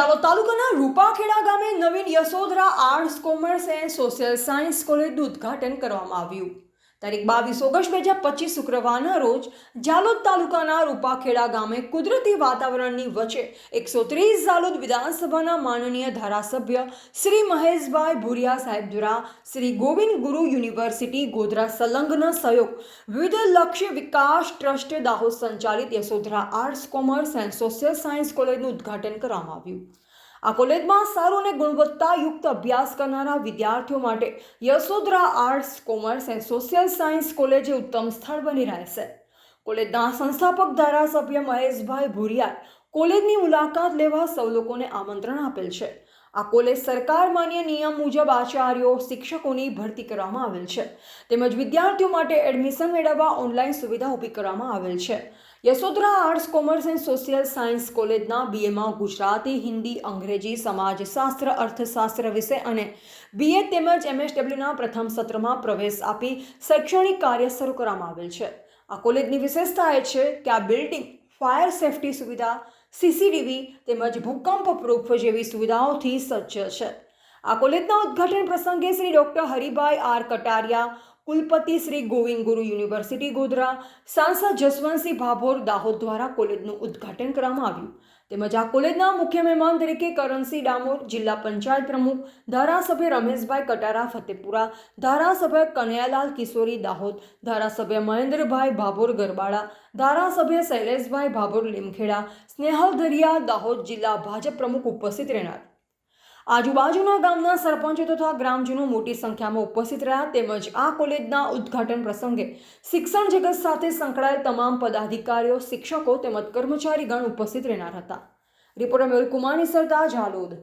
જાલોદ તાલુકાના રૂપાખેડા ગામે Navin Yashodhara arts, commerce and social science કોલેજનું ઉદ્ઘાટન કરવામાં આવ્યું. તારીખ બાવીસ ઓગસ્ટ બે હજાર પચીસ શુક્રવારના રોજ જાલોદ તાલુકાના રૂપાખેડા ગામે કુદરતી વાતાવરણની વચ્ચે એકસો ત્રીસ જાલોદ વિધાનસભાના માનનીય ધારાસભ્ય શ્રી મહેશભાઈ ભુરિયા સાહેબ દ્વારા શ્રી ગોવિંદ ગુરુ યુનિવર્સિટી ગોધરા સંલગ્ન સહયોગ વિવિધ લક્ષ્ય વિકાસ ટ્રસ્ટ દાહોદ સંચાલિત Yashodhara arts commerce and social science કોલેજનું ઉદ્ઘાટન કરવામાં આવ્યું. આ કોલેજમાં સારો અને ગુણવત્તાયુક્ત અભ્યાસ કરનારા વિદ્યાર્થીઓ માટે Yashodhara arts, commerce and social science college ઉત્તમ સ્થળ બની રહેશે કોલેજના સંસ્થાપક ધારાસભ્ય મહેશભાઈ ભુરિયા કોલેજની મુલાકાત લેવા સૌ લોકોને આમંત્રણ આપેલ છે. આ કોલેજ સરકાર માન્ય નિયમ મુજબ આચાર્યો, શિક્ષકોની ભરતી કરવામાં આવેલ છે. તેમજ વિદ્યાર્થીઓ માટે એડમિશન મેળવવા ઓનલાઈન સુવિધા ઊભી કરવામાં આવેલ છે. Yashodhara arts, commerce and social science કોલેજના બીએમાં ગુજરાતી, હિન્દી, અંગ્રેજી, સમાજશાસ્ત્ર, અર્થશાસ્ત્ર વિષય અને બીએ તેમજ એમએસડબલ્યુના પ્રથમ સત્રમાં પ્રવેશ આપી શૈક્ષણિક કાર્ય શરૂ કરવામાં આવેલ છે. આ કોલેજની વિશેષતા એ છે કે આ બિલ્ડિંગ ફાયર સેફટી સુવિધા સીસીટીવી તેમજ ભૂકંપ પ્રૂફ જેવી સુવિધાઓથી સજ્જ છે. આ કોલેજના ઉદ્ઘાટન પ્રસંગે શ્રી ડૉક્ટર હરિભાઈ આર કટારિયા કુલપતિ શ્રી ગોવિંદ ગુરુ યુનિવર્સિટી ગોધરા, સાંસદ જસવંતસિંહ ભાભોર દાહોદ દ્વારા કોલેજનું ઉદ્ઘાટન કરવામાં આવ્યું. તેમજ આ કોલેજના મુખ્ય મહેમાન તરીકે કરણસિંહ ડામોર, જિલ્લા પંચાયત પ્રમુખ ધારાસભ્ય રમેશભાઈ કટારા, ફતેપુરા ધારાસભ્ય કનૈયાલાલ કિશોરી દાહોદ, ધારાસભ્ય મહેન્દ્રભાઈ ભાભોર ગરબાડા, ધારાસભ્ય શૈલેષભાઈ ભાભોર લીમખેડા, સ્નેહલ ધરિયા દાહોદ જિલ્લા ભાજપ પ્રમુખ ઉપસ્થિત રહેનાર. આજુબાજુના ગામના સરપંચો તથા ગ્રામજનો મોટી સંખ્યામાં ઉપસ્થિત રહ્યા તેમજ આ કોલેજના ઉદ્ઘાટન પ્રસંગે શિક્ષણ જગત સાથે સંકળાયેલ તમામ પદાધિકારીઓ, શિક્ષકો તેમજ કર્મચારીગણ ઉપસ્થિત રહેનાર હતા. રિપોર્ટર મેહુલ કુમારની સરદાર ઝાલોદ.